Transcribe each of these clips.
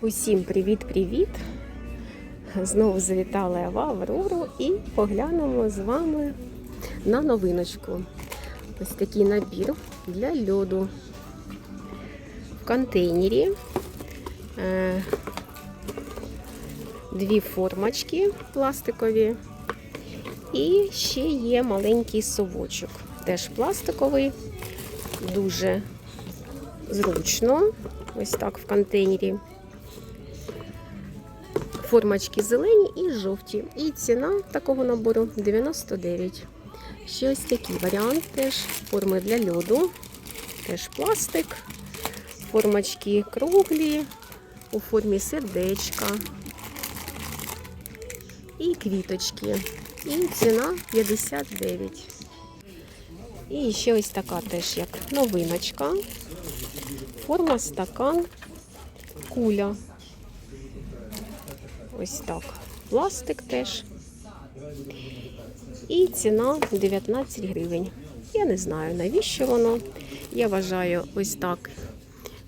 Усім привіт-привіт! Знову завітала я в Аврору і поглянемо з вами на новиночку. Ось такий набір для льоду. В контейнері е, дві формочки пластикові. І ще є маленький совочок. Теж пластиковий, дуже зручно. Ось так в контейнері. Формочки зелені і жовті. І ціна такого набору 99. Ще ось такий варіант теж форми для льоду. Теж пластик. Формочки круглі у формі сердечка. І квіточки. І ціна 59. І ще ось така теж як новиночка. Форма стакан, куля. Ось так. Пластик теж. І ціна 19 гривень. Я не знаю, навіщо воно. Я вважаю, ось так,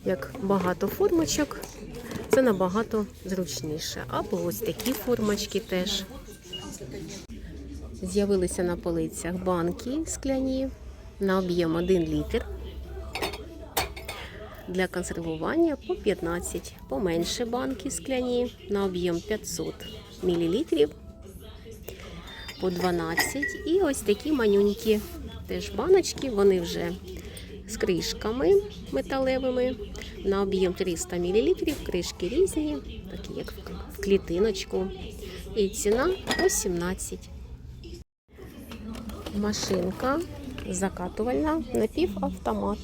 як багато формочок, це набагато зручніше. Або ось такі формочки теж. З'явилися на полицях банки скляні на об'єм 1 літр. Для консервування по 15, поменше банки скляні на об'єм 500 мл по 12. І ось такі манюнькі теж баночки, вони вже з кришками металевими на об'єм 300 мл. Кришки різні, такі як в клітиночку. І ціна по 17. Машинка закатувальна напівавтомат.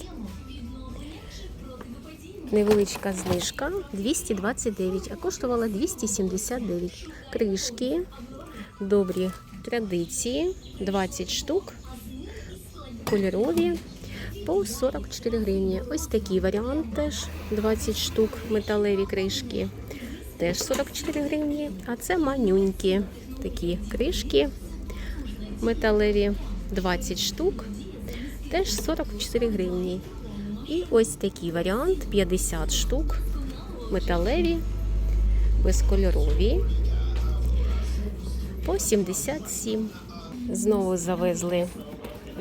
Невеличка знижка 229, а коштувала 279. Кришки, добрі традиції, 20 штук, кольорові по 44 гривні. Ось такий варіант теж 20 штук, металеві кришки, теж 44 гривні. А це манюнькі такі кришки металеві, 20 штук, теж 44 гривні. І ось такий варіант 50 штук, металеві, безкольорові. По 77. Знову завезли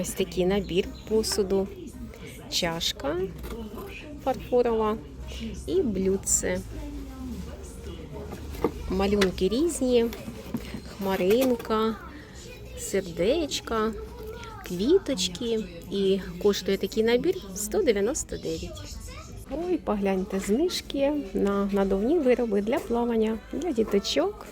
ось такий набір посуду, чашка фарфорова і блюдце. Малюнки різні, хмаринка, сердечка квіточки. І коштує такий набір 199. Ой, погляньте знижки на надувні вироби для плавання для діточок.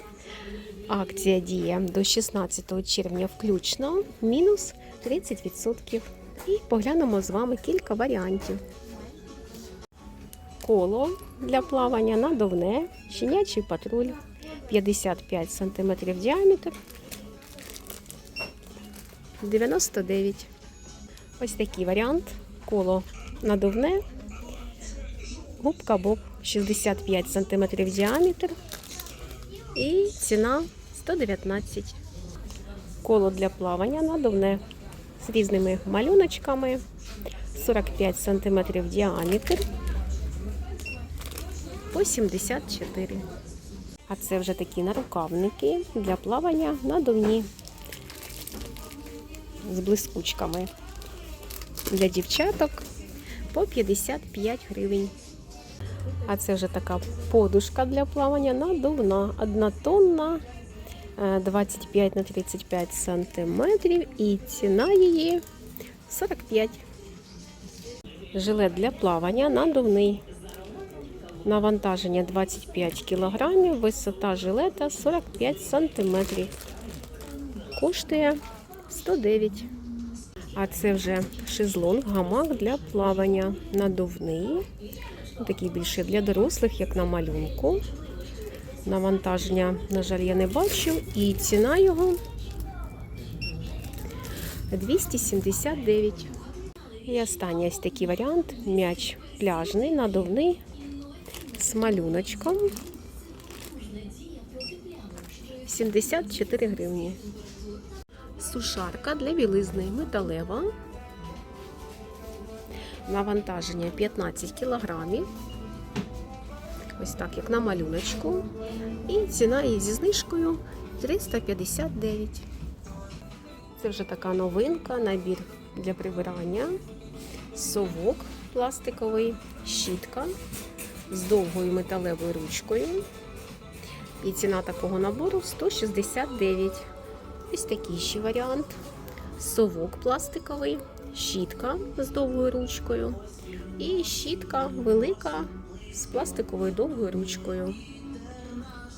Акція діє до 16 червня включно, мінус 30%. І поглянемо з вами кілька варіантів. Коло для плавання надувне, щенячий патруль 55 см діаметр 99. Ось такий варіант. Коло надувне. Губка Боб 65 см діаметр. І ціна 119. Коло для плавання надувне з різними малюночками. 45 см діаметр. По 74. А це вже такі нарукавники для плавання надувні з блискучками для дівчаток по 55 гривень. А це вже така подушка для плавання надувна, однотонна, 25 на 35 сантиметрів, і ціна її 45. Жилет для плавання надувний. Навантаження 25 кг, висота жилета 45 см. Коштує 109. А це вже шезлонг, гамак для плавання. Надувний. Такий більше для дорослих, як на малюнку. Навантаження, на жаль, я не бачу. І ціна його 279. І останній ось такий варіант. М'яч пляжний, надувний з малюночком. 74 гривні. Сушарка для білизни металева. Навантаження 15 кг. ось так, як на малюночку. І ціна її зі знижкою 359. Це вже така новинка, набір для прибирання, совок пластиковий, щітка з довгою металевою ручкою. І ціна такого набору 169. Ось такий ще варіант. Совок пластиковий, щітка з довгою ручкою. І щітка велика з пластиковою довгою ручкою.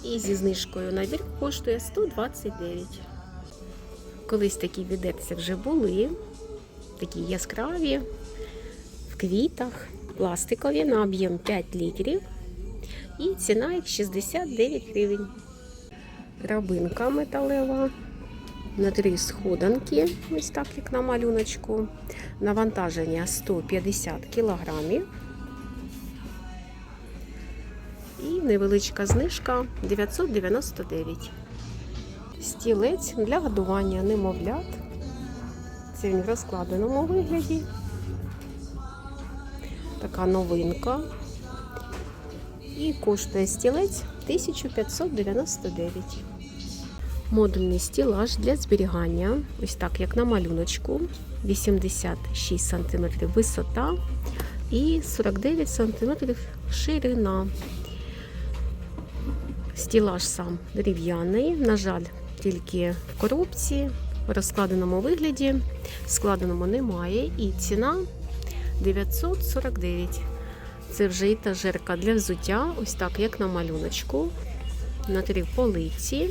І зі знижкою набір коштує 129. Колись такі відерця вже були, такі яскраві, в квітах, пластикові на об'єм 5 літрів. І ціна їх 69 гривень. Рабинка металева на три сходинки, ось так як на малюночку. Навантаження 150 кілограмів. І невеличка знижка 999. Стілець для годування немовлят. Це він в розкладеному вигляді. Така новинка. І коштує стілець 1599. Модульний стілаж для зберігання, ось так, як на малюночку, 86 см висота і 49 см ширина. Стілаж сам дерев'яний, на жаль, тільки в коробці, в розкладеному вигляді, в складеному немає, і ціна 949. Це вже етажерка для взуття, ось так, як на малюночку, на три полиці.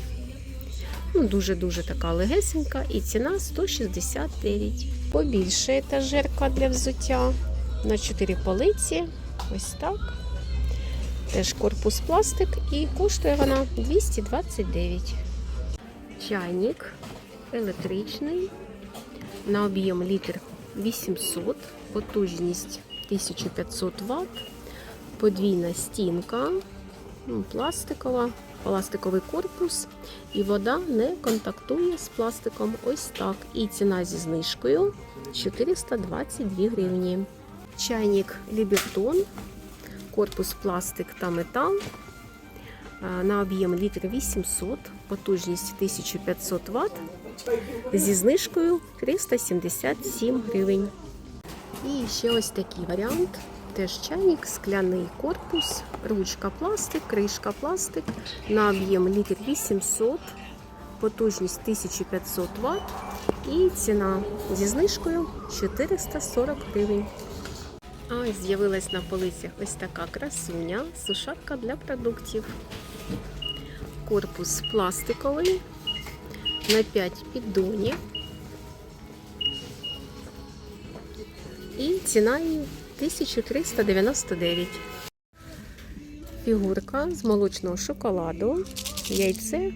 Ну, Дуже-дуже така легесенька і ціна 169. Побільше етажерка для взуття на 4 полиці. Ось так. Теж корпус пластик і коштує вона 229. Чайник електричний. На об'єм літр 800, потужність 1500 Вт, подвійна стінка, ну, пластикова, пластиковий корпус, і вода не контактує з пластиком. Ось так. І ціна зі знижкою 422 гривні. Чайник Лібертон, корпус пластик та метал. На об'єм літр 800, потужність 1500 Вт, зі знижкою 377 гривень. І ще ось такий варіант. Теж чайник, скляний корпус, ручка пластик, кришка пластик на об'єм літр 800, потужність 1500 Вт і ціна зі знижкою 440 гривень. А з'явилась на полицях ось така красуня, сушарка для продуктів. Корпус пластиковий на 5 піддонів. І ціна її 1399. Фігурка з молочного шоколаду, яйце,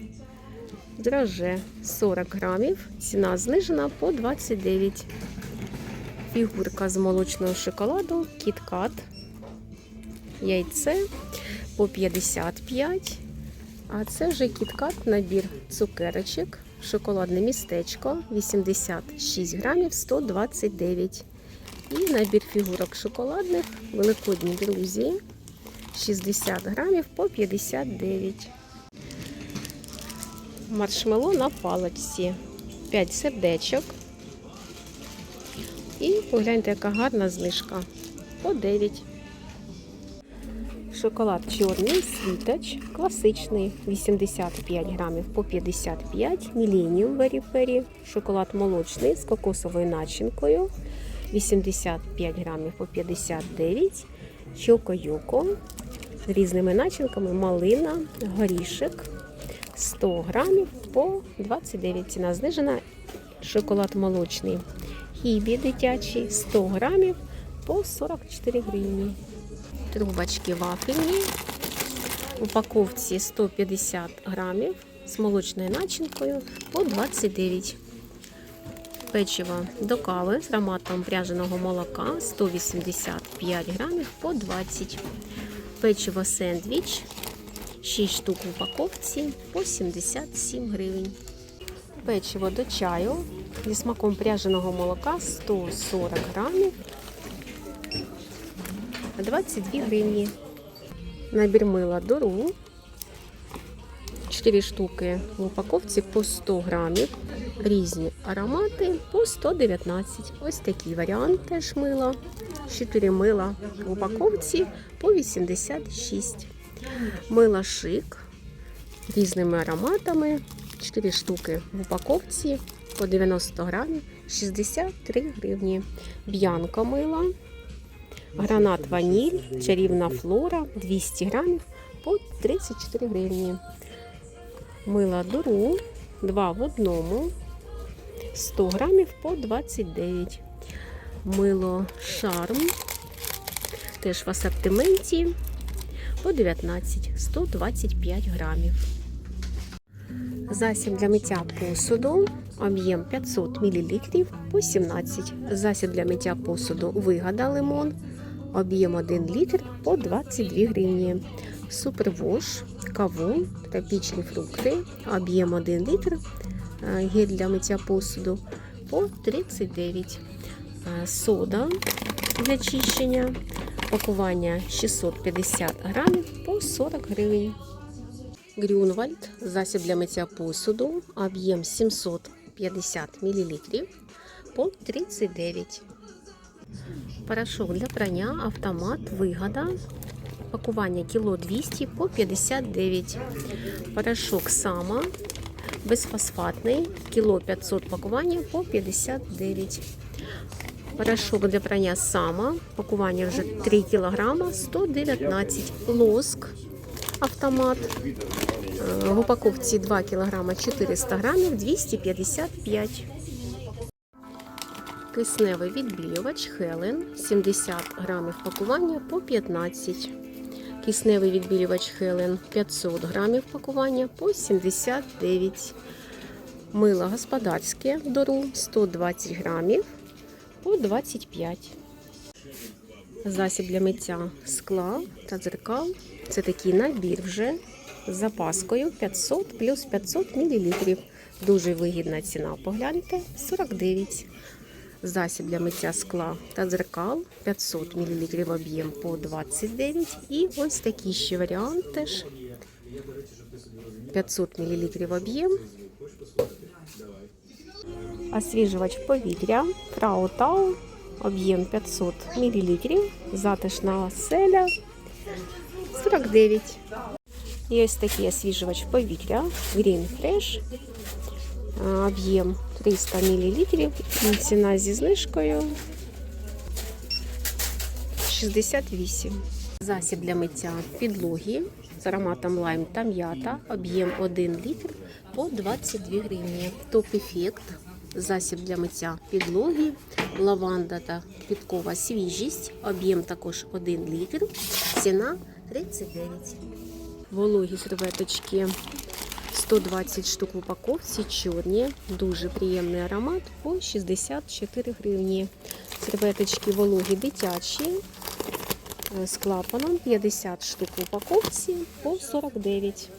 драже 40 грамів. Ціна знижена по 29. Фігурка з молочного шоколаду, кіткат, яйце по 55. А це вже кіткат набір цукерочок, шоколадне містечко 86 грамів 129. І набір фігурок шоколадних, великодні друзі 60 грамів по 59. Маршмело на палочці 5 сердечок. І погляньте, яка гарна знижка по 9. Шоколад чорний, світоч, класичний 85 грамів по 55, Millennium Very Peri, шоколад молочний з кокосовою начинкою 85 грамів по 59, Чоко-Юко з різними начинками, малина, горішек 100 грамів по 29. Ціна знижена. Шоколад молочний. Хібі дитячий 100 грамів по 44 гривні. Трубочки вафельні. В упаковці 150 грамів з молочною начинкою по 29 Печиво до кави з ароматом пряженого молока 185 грамів по 20 Печиво сендвіч 6 штук в упаковці по 77 гривень. Печиво до чаю зі смаком пряженого молока 140 грамів 22 гривні. Набір мила Дору. 4 штуки в упаковці по 100 грамів. Різні аромати по 119. Ось такий варіант теж мила. 4 мила в упаковці по 86. Мила шик різними ароматами. 4 штуки в упаковці по 90 грамів 63 гривні. Б'янка мила. Гранат ваніль, чарівна флора 200 грамів по 34 гривні. Мила дуру 2 в одному 100 грамів по 29. Мило шарм теж в асортименті по 19 125 грамів. Засіб для миття посуду, об'єм 500 мл по 17. Засіб для миття посуду вигада лимон, об'єм 1 літр по 22 гривні. Супервош, кавун, тропічні фрукти, об'єм 1 літр, е, гель для миття посуду по 39. Е, Сода для чищення, пакування 650 грамів по 40 гривень. Грюнвальд, засіб для миття посуду, об'єм 750 мл по 39. Порошок для прання автомат вигода. Пакування кіло 200 по 59. Порошок сама безфосфатний, кіло 500 пакування по 59. Порошок для прання сама, пакування вже 3 кг, 119. Лоск автомат. Е, В упаковці 2 кг 400 грамів 255. Кисневий відбілювач Хелен 70 грамів пакування по 15. Кисневий відбілювач Хелен 500 грамів пакування по 79. Мило господарське дору 120 грамів по 25. Засіб для миття скла та дзеркал. Це такий набір вже з запаскою 500 плюс 500 мл. Дуже вигідна ціна. Погляньте 49. Засіб для миття скла та дзеркал 500 мл об'єм по 29. І ось такий ще варіант теж 500 мл об'єм. Освіжувач повітря Фраутау об'єм 500 мл. Затишна оселя 49. І ось такий освіжувач повітря Green Fresh. Об'єм 300 мл. Ціна зі знижкою 68. Засіб для миття підлоги з ароматом лайм та м'ята. Об'єм 1 літр по 22 гривні. Топ-ефект. Засіб для миття підлоги, лаванда та квіткова свіжість. Об'єм також 1 літр. Ціна 39. Вологі серветочки 120 штук в упаковці, чорні. Дуже приємний аромат по 64 гривні. Серветочки вологі дитячі з клапаном 50 штук в упаковці по 49.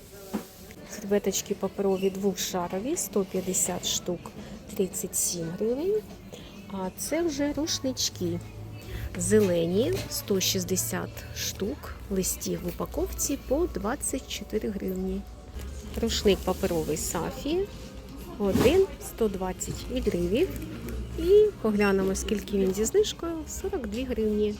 Серветочки паперові двохшарові 150 штук 37 гривень. А це вже рушнички. Зелені 160 штук листів в упаковці по 24 гривні. Рушник паперовий Сафі. Один 120 гривень. І поглянемо, скільки він зі знижкою 42 гривні.